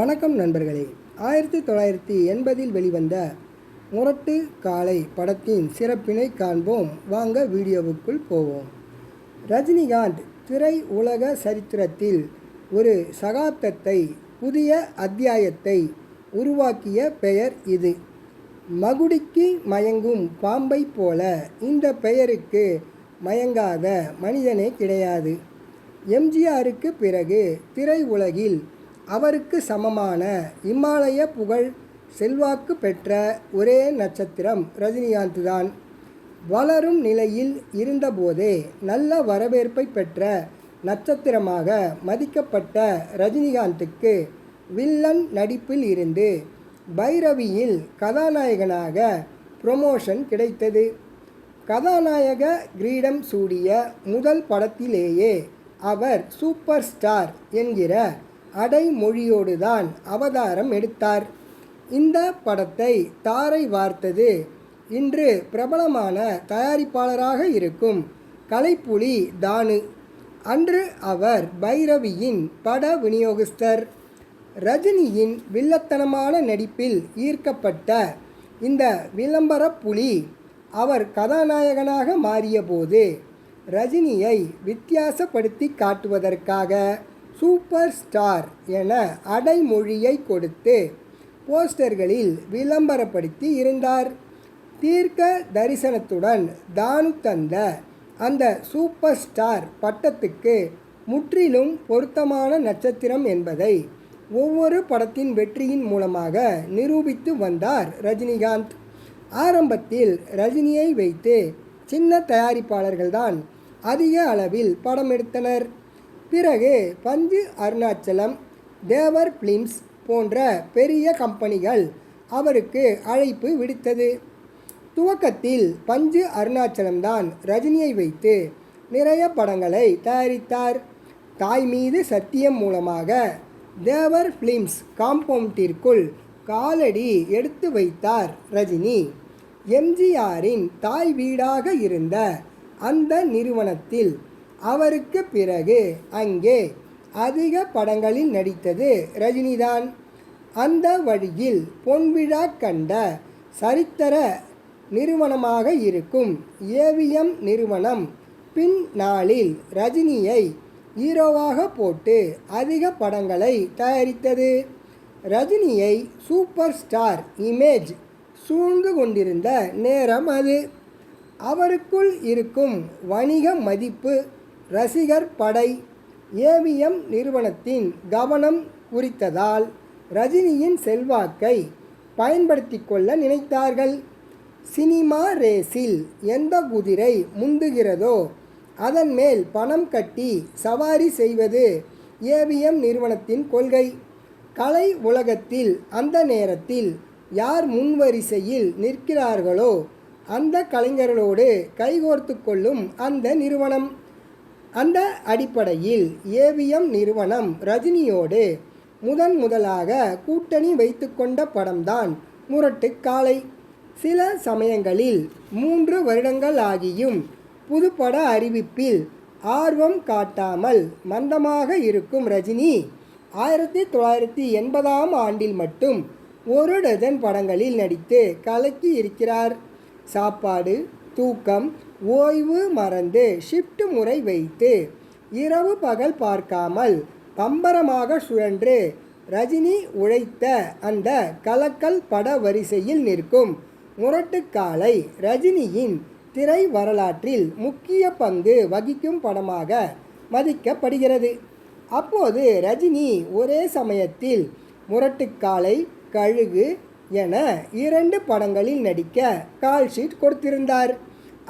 வணக்கம் நண்பர்களே. ஆயிரத்தி தொள்ளாயிரத்தி எண்பதில் வெளிவந்த முரட்டு காலை படத்தின் சிறப்பினை காண்போம். வாங்க வீடியோவுக்குள் போவோம். ரஜினிகாந்த் திரை உலக சரித்திரத்தில் ஒரு சகாப்தத்தை புதிய அத்தியாயத்தை உருவாக்கிய பெயர் இது. மகுடிக்கு மயங்கும் பாம்பை போல இந்த பெயருக்கு மயங்காத மனிதனே கிடையாது. எம்ஜிஆருக்கு பிறகு திரை உலகில் அவருக்கு சமமான இமாலய புகழ் செல்வாக்கு பெற்ற ஒரே நட்சத்திரம் ரஜினிகாந்த் தான் வளரும் நிலையில் இருந்தபோதே நல்ல வரவேற்பை பெற்ற நட்சத்திரமாக மதிக்கப்பட்ட ரஜினிகாந்துக்கு வில்லன் நடிப்பில் இருந்து பைரவியில் கதாநாயகனாக ப்ரொமோஷன் கிடைத்தது. கதாநாயக கிரீடம் சூடிய முதல் படத்திலேயே அவர் சூப்பர் ஸ்டார் என்கிற அடைமொழியோடு தான் அவதாரம் எடுத்தார். இந்த படத்தை தாரை வார்த்தது இன்று பிரபலமான தயாரிப்பாளராக இருக்கும் கலைப்புலி தானு. அன்று அவர் பைரவியின் பட விநியோகஸ்தர். ரஜினியின் வில்லத்தனமான நடிப்பில் ஈர்க்கப்பட்ட இந்த விளம்பர புலி அவர் கதாநாயகனாக மாறியபோது ரஜினியை வித்தியாசப்படுத்தி காட்டுவதற்காக சூப்பர் ஸ்டார் என அடைமொழியை கொடுத்து போஸ்டர்களில் விளம்பரப்படுத்தி இருந்தார். தீர்க்க தரிசனத்துடன் தானு தந்த அந்த சூப்பர் ஸ்டார் பட்டத்துக்கு முற்றிலும் பொருத்தமான நட்சத்திரம் என்பதை ஒவ்வொரு படத்தின் வெற்றியின் மூலமாக நிரூபித்து வந்தார் ரஜினிகாந்த். ஆரம்பத்தில் ரஜினியை வைத்து சின்ன தயாரிப்பாளர்கள்தான் அதிக அளவில் படம் எடுத்தனர். பிறகு பஞ்சு அருணாச்சலம் தேவர் பிலிம்ஸ் போன்ற பெரிய கம்பெனிகள் அவருக்கு அழைப்பு விடுத்தது. துவக்கத்தில் பஞ்சு அருணாச்சலம்தான் ரஜினியை வைத்து நிறைய படங்களை தயாரித்தார். தாய் மீது சத்தியம் மூலமாக தேவர் ஃபிலிம்ஸ் காம்பவுண்டிற்குள் காலடி எடுத்து வைத்தார் ரஜினி. எம்ஜிஆரின் தாய் வீடாக இருந்த அந்த நிறுவனத்தில் அவருக்கு பிறகு அங்கே அதிக படங்களில் நடித்தது ரஜினிதான். அந்த வழியில் பொன்விழா கண்ட சரித்திர நிறுவனமாக இருக்கும் ஏவிஎம் நிறுவனம் பின் நாளில் ரஜினியை ஹீரோவாக போட்டு அதிக படங்களை தயாரித்தது. ரஜினியை சூப்பர் ஸ்டார் இமேஜ் சூழ்ந்து கொண்டிருந்த நேரம் அது. அவருக்குள் இருக்கும் வணிக மதிப்பு ரசிகர் படை ஏவிஎம் நிறுவனத்தின் கவனம் குறித்ததால் ரஜினியின் செல்வாக்கை பயன்படுத்தி கொள்ள நினைத்தார்கள். சினிமா ரேஸில் எந்த குதிரை முந்துகிறதோ அதன் மேல் பணம் கட்டி சவாரி செய்வது ஏவிஎம் நிறுவனத்தின் கொள்கை. கலை உலகத்தில் அந்த நேரத்தில் யார் முன்வரிசையில் நிற்கிறார்களோ அந்த கலைஞர்களோடு கைகோர்த்து கொள்ளும் அந்த நிறுவனம். அந்த அடிப்படையில் ஏவிஎம் நிறுவனம் ரஜினியோடு முதன் முதலாக கூட்டணி வைத்துக்கொண்ட படம்தான் முரட்டு காலை சில சமயங்களில் மூன்று வருடங்கள் ஆகியும் புதுப்பட அறிவிப்பில் ஆர்வம் காட்டாமல் மந்தமாக இருக்கும் ரஜினி ஆயிரத்தி தொள்ளாயிரத்தி எண்பதாம் ஆண்டில் மட்டும் ஒரு டஜன் படங்களில் நடித்து கலக்கி இருக்கிறார். சாப்பாடு தூக்கம் ஓய்வு மறந்து ஷிஃப்ட் முறை வைத்து இரவு பகல் பார்க்காமல் பம்பரமாக சுழன்று ரஜினி உழைத்த அந்த கலக்கல் பட வரிசையில் நிற்கும். முரட்டுக்காலை ரஜினியின் திரை வரலாற்றில் முக்கிய பங்கு வகிக்கும் படமாக மதிக்கப்படுகிறது. அப்போது ரஜினி ஒரே சமயத்தில் முரட்டுக்காலை கழுகு என இரண்டு படங்களில் நடிக்க கால்ஷீட் கொடுத்திருந்தார்.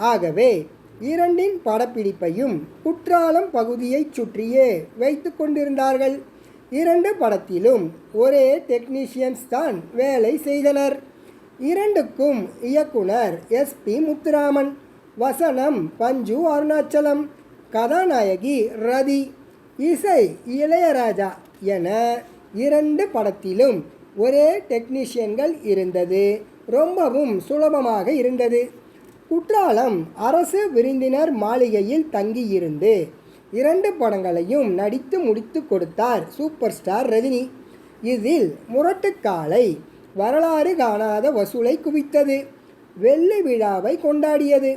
ஆகவே இரண்டின் படப்பிடிப்பையும் குற்றாலம் பகுதியைச் சுற்றியே வைத்து கொண்டிருந்தார்கள். இரண்டு படத்திலும் ஒரே டெக்னீஷியன்ஸ் தான் வேலை செய்தனர். இரண்டுக்கும் இயக்குனர் எஸ். பி. முத்துராமன் வசனம் பஞ்சு அருணாச்சலம் கதாநாயகி ரதி இசை இளையராஜா என இரண்டு படத்திலும் ஒரே டெக்னீஷியன்கள் இருந்தது. ரொம்பவும் சுலபமாக இருந்தது. குற்றாலம் அரசு விருந்தினர் மாளிகையில் தங்கியிருந்து இரண்டு படங்களையும் நடித்து முடித்து கொடுத்தார் சூப்பர் ஸ்டார் ரஜினி. இதில் முரட்டுக்காலை வரலாறு காணாத வசூலை குவித்தது. வெள்ளி விழாவை கொண்டாடியது.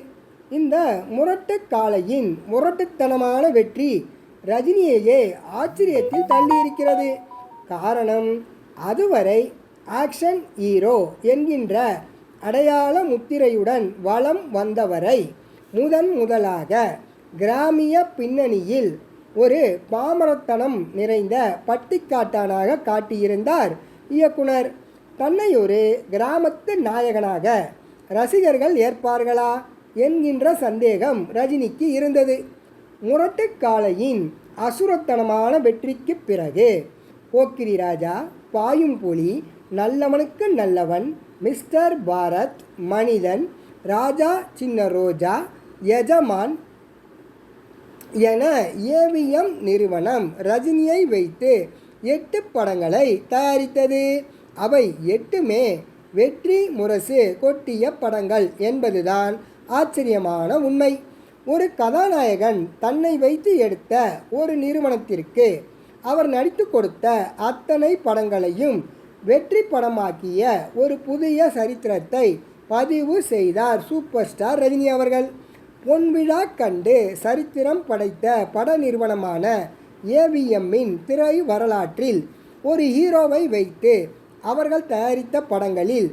இந்த முரட்டுக்காலையின் முரட்டுத்தனமான வெற்றி ரஜினியையே ஆச்சரியத்தில் தள்ளியிருக்கிறது. காரணம் அதுவரை ஆக்ஷன் ஹீரோ என்கின்ற அடையாள முத்திரையுடன் வலம் வந்தவரை முதன் முதலாக கிராமிய பின்னணியில் ஒரு பாமரத்தனம் நிறைந்த பட்டிக்காட்டானாக காட்டியிருந்தார் இயக்குனர். தன்னை ஒரு கிராமத்து நாயகனாக ரசிகர்கள் ஏற்பார்களா? என்கின்ற சந்தேகம் ரஜினிக்கு இருந்தது. முரட்டுக்காளையின் அசுரத்தனமான வெற்றிக்கு பிறகு போக்கிரி ராஜா பாயும் புலி நல்லவனுக்கு நல்லவன் மிஸ்டர் பாரத் மனிதன் ராஜா சின்ன ரோஜா எஜமான் என ஏவிஎம் நிறுவனம் ரஜினியை வைத்து எட்டு படங்களை தயாரித்தது. அவை எட்டுமே வெற்றி முரசு கொட்டிய படங்கள் என்பதுதான் ஆச்சரியமான உண்மை. ஒரு கதாநாயகன் தன்னை வைத்து எடுத்த ஒரு நிறுவனத்திற்கு அவர் நடித்து கொடுத்த அத்தனை படங்களையும் வெற்றி படமாக்கிய ஒரு புதிய சரித்திரத்தை பதிவு செய்தார் சூப்பர் ஸ்டார் ரஜினி அவர்கள். பொன்விழா கண்டு சரித்திரம் படைத்த பட நிறுவனமான ஏவிஎம்மின் திரை வரலாற்றில் ஒரு ஹீரோவை வைத்து அவர்கள் தயாரித்த படங்களில்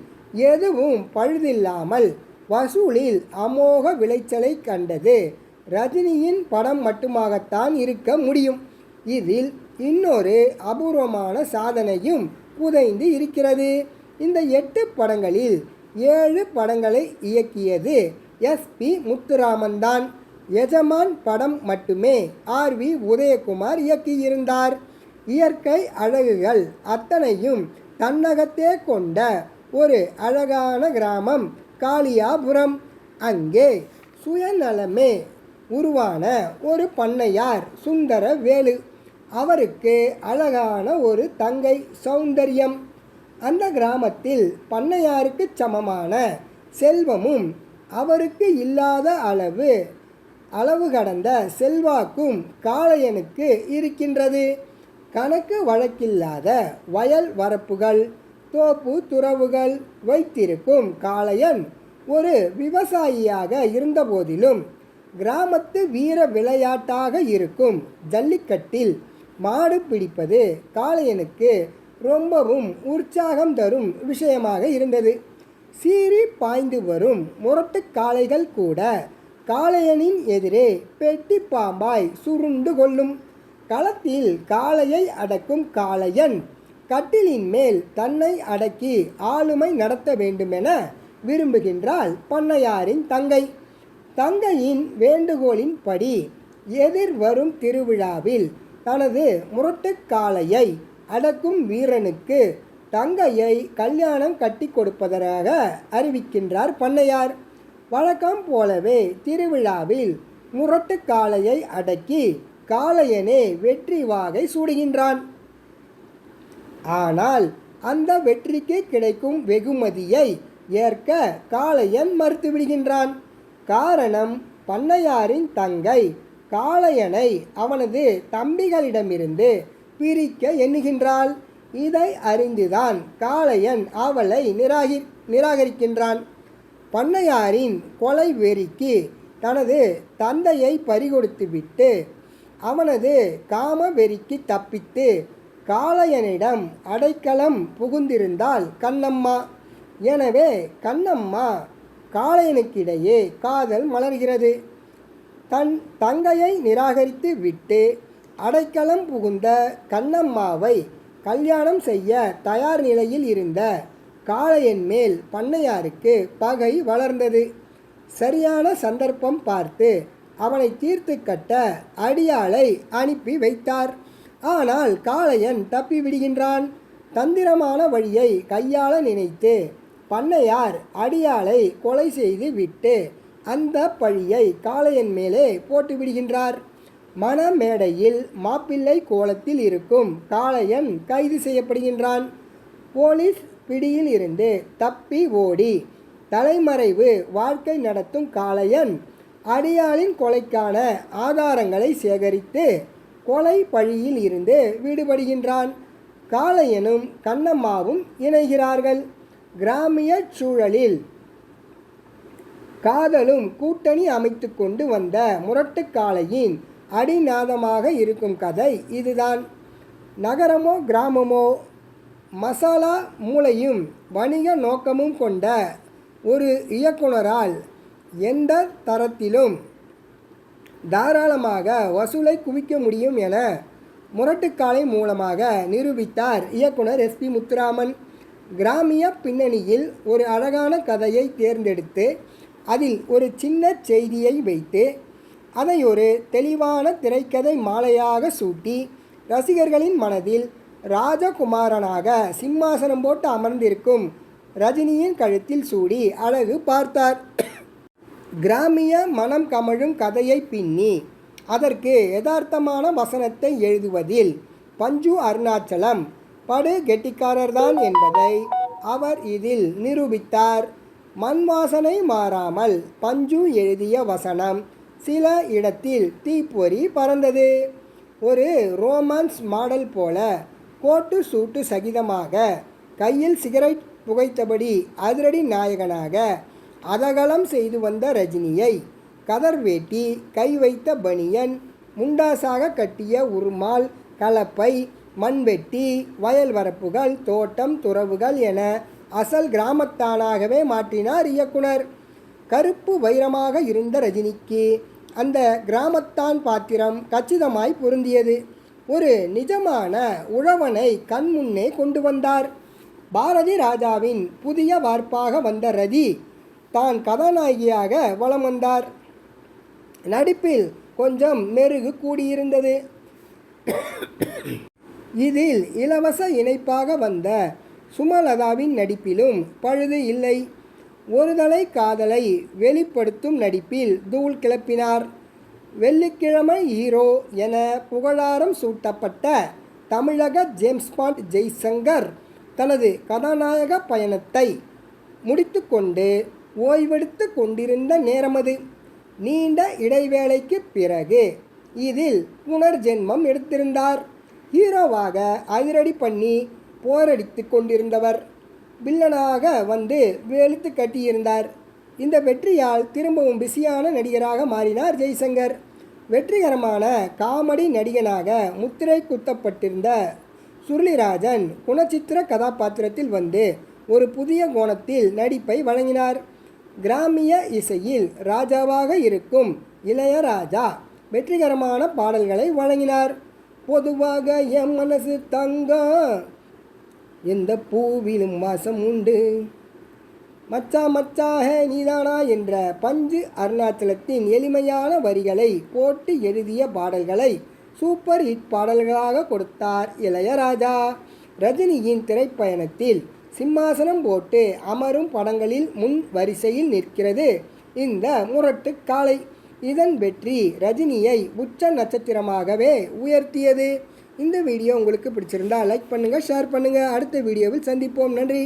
எதுவும் பழுதில்லாமல் வசூலில் அமோக விளைச்சலை கண்டது. ரஜினியின் படம் மட்டுமாகத்தான் இருக்க முடியும். இதில் இன்னொரு அபூர்வமான சாதனையும் புதைந்து இருக்கிறது. இந்த எட்டு படங்களில் ஏழு படங்களை இயக்கியது எஸ்பி முத்துராமன் தான். எஜமான் படம் மட்டுமே ஆர் வி உதயகுமார் இயக்கியிருந்தார். இயற்கை அழகுகள் அத்தனையும் தன்னகத்தே கொண்ட ஒரு அழகான கிராமம் காளியாபுரம். அங்கே சுயநலமே உருவான ஒரு பண்ணையார் சுந்தர வேலு அவருக்கு அழகான ஒரு தங்கை சௌந்தரியம். அந்த கிராமத்தில் பண்ணையாருக்கு சமமான செல்வமும் அவருக்கு இல்லாத அளவு அளவு கடந்த செல்வாக்கும் காளையனுக்கு இருக்கின்றது. கணக்கு வழக்கில்லாத வயல் வரப்புகள் தோப்பு துறவுகள் வைத்திருக்கும் காளையன் ஒரு விவசாயியாக இருந்தபோதிலும் கிராமத்து வீர விளையாட்டாக இருக்கும் ஜல்லிக்கட்டில் மாடு பிடிப்பது காளையனுக்கு ரொம்பவும் உற்சாகம் தரும் விஷயமாக இருந்தது. சீறி பாய்ந்து வரும் முரட்டு காளைகள் கூட காளையனின் எதிரே பெட்டி பாம்பாய் சுருண்டு கொள்ளும். களத்தில் காளையை அடக்கும் காளையன் கட்டிலின் மேல் தன்னை அடக்கி ஆளுமை நடத்த வேண்டுமென விரும்புகின்றாள் பண்ணையாரின் தங்கை. தங்கையின் வேண்டுகோளின்படி எதிர் வரும் திருவிழாவில் தனது முரட்டுக்காளையை அடக்கும் வீரனுக்கு தங்கையை கல்யாணம் கட்டி கொடுப்பதாக அறிவிக்கின்றார் பண்ணையார். வழக்கம் போலவே திருவிழாவில் முரட்டுக்காளையை அடக்கி காளையனே வெற்றி வாகை சூடுகின்றான். ஆனால் அந்த வெற்றிக்கு கிடைக்கும் வெகுமதியை ஏற்க காளையன் மறுத்துவிடுகின்றான். காரணம் பண்ணையாரின் தங்கை காளையனை அவனது தம்பிகளிடமிருந்து பிரிக்க எண்ணுகின்றாள். இதை அறிந்துதான் காளையன் அவளை நிராகி நிராகரிக்கின்றான். பண்ணையாரின் கொலை வெறிக்கு தனது தந்தையை பறிகொடுத்துவிட்டு அவனது காம வெறிக்கு தப்பித்து காளையனிடம் அடைக்கலம் புகுந்திருந்தாள் கண்ணம்மா. எனவே கண்ணம்மா காளையனுக்கிடையே காதல் மலர்கிறது. தன் தங்கையை நிராகரித்து விட்டு அடைக்கலம் புகுந்த கண்ணம்மாவை கல்யாணம் செய்ய தயார் நிலையில் இருந்த காளையன் மேல் பண்ணையாருக்கு பகை வளர்ந்தது. சரியான சந்தர்ப்பம் பார்த்து அவனை தீர்த்து கட்ட அடியாளை அனுப்பி வைத்தார். ஆனால் காளையன் தப்பி விடுகின்றான். தந்திரமான வழியை கையாள நினைத்து பண்ணையார் அடியாளை கொலை செய்து விட்டு அந்த பழியை காளையன் மேலே போட்டு விடுகின்றார் மணமேடையில் மாப்பிள்ளை கோலத்தில் இருக்கும் காளையன் கைது செய்யப்படுகின்றான். போலீஸ் பிடியில் இருந்து தப்பி ஓடி தலைமறைவு வாழ்க்கை நடத்தும் காளையன் அடியாளின் கொலைக்கான ஆதாரங்களை சேகரித்து கொலை பழியில் இருந்து விடுபடுகின்றான். காளையனும் கண்ணம்மாவும் இணைகிறார்கள். கிராமிய சூழலில் காதலும் கூட்டணி அமைத்து கொண்டு வந்த முரட்டுக்காளையின் அடிநாதமாக இருக்கும் கதை இதுதான். நகரமோ கிராமமோ மசாலா மூளையும் வணிக நோக்கமும் கொண்ட ஒரு இயக்குனரால் எந்த தரத்திலும் தாராளமாக வசூலை குவிக்க முடியும் என முரட்டுக்காலை மூலமாக நிரூபித்தார் இயக்குனர் எஸ் பி முத்துராமன். கிராமிய பின்னணியில் ஒரு அழகான கதையை தேர்ந்தெடுத்து அதில் ஒரு சின்ன செய்தியை வைத்து அதை ஒரு தெளிவான திரைக்கதை மாலையாக சூட்டி ரசிகர்களின் மனதில் ராஜகுமாரனாக சிம்மாசனம் போட்டு அமர்ந்திருக்கும் ரஜினியின் கழுத்தில் சூடி அழகு பார்த்தார். கிராமிய மனம் கமழும் கதையை பின்னி அதற்கு யதார்த்தமான வசனத்தை எழுதுவதில் பஞ்சு அருணாச்சலம் படு கெட்டிக்காரர்தான் என்பதை அவர் இதில் நிரூபித்தார். மண் வாசனை மாறாமல் பஞ்சு எழுதிய வசனம் சில இடத்தில் தீப்பொறி பறந்தது. ஒரு ரோமான்ஸ் மாடல் போல கோட்டு சூட்டு சகிதமாக கையில் சிகரெட் புகைத்தபடி அதிரடி நாயகனாக அதகலம் செய்து வந்த ரஜினியை கதர் வேட்டி கை வைத்த பனியன் முண்டாசாக கட்டிய உருமால் கலப்பை மண்வெட்டி வயல் வரப்புகள் தோட்டம் துறவுகள் என அசல் கிராமத்தானாகவே மாற்றினார் இயக்குனர். கருப்பு வைரமாக இருந்த ரஜினிக்கு அந்த கிராமத்தான் பாத்திரம் கச்சிதமாய் பொருந்தியது. ஒரு நிஜமான உழவனை கண் முன்னே கொண்டு வந்தார். பாரதி ராஜாவின் புதிய வார்ப்பாக வந்த ரதி தான் கதாநாயகியாக வலம் வந்தார். நடிப்பில் கொஞ்சம் மெருகு கூடியிருந்தது. இதில் இலவச இணைப்பாக வந்த சுமலதாவின் நடிப்பிலும் பழுது இல்லை. ஒருதலை காதலை வெளிப்படுத்தும் நடிப்பில் தூள் கிளப்பினார். வெள்ளிக்கிழமை ஹீரோ என புகழாரம் சூட்டப்பட்ட தமிழக ஜேம்ஸ் பாண்ட் ஜெய்சங்கர் தனது கதாநாயக பயணத்தை முடித்துக்கொண்டு ஓய்வெடுத்து கொண்டிருந்த நேரமது நீண்ட இடைவேளைக்கு பிறகு இதில் புனர்ஜென்மம் எடுத்திருந்தார். ஹீரோவாக அதிரடி பண்ணி போரடித்து கொண்டிருந்தவர் வில்லனாக வந்து வெளுத்து கட்டியிருந்தார். இந்த வெற்றியால் திரும்பவும் பிஸியான நடிகராக மாறினார் ஜெய்சங்கர். வெற்றிகரமான காமெடி நடிகனாக முத்திரை குத்தப்பட்டிருந்த சுருளிராஜன் குணச்சித்திர கதாபாத்திரத்தில் வந்து ஒரு புதிய கோணத்தில் நடிப்பை வழங்கினார். கிராமிய இசையில் ராஜாவாக இருக்கும் இளையராஜா வெற்றிகரமான பாடல்களை வழங்கினார். பொதுவாக என் மனசு தங்கம் எந்த பூவிலும் வாசம் உண்டு மச்சா மச்சா நீதானா என்ற பஞ்சு அருணாச்சலத்தின் எளிமையான வரிகளை போட்டு எழுதிய பாடல்களை சூப்பர் ஹிட் பாடல்களாக கொடுத்தார் இளையராஜா. ரஜினியின் திரைப்பயணத்தில் சிம்மாசனம் போட்டு அமரும் படங்களில் முன் வரிசையில் நிற்கிறது இந்த முரட்டு காளை இதன் வெற்றி ரஜினியை உச்ச நட்சத்திரமாகவே உயர்த்தியது. இந்த வீடியோ உங்களுக்கு பிடிச்சிருந்தா லைக் பண்ணுங்கள் ஷேர் பண்ணுங்கள் அடுத்த வீடியோவில் சந்திப்போம். நன்றி.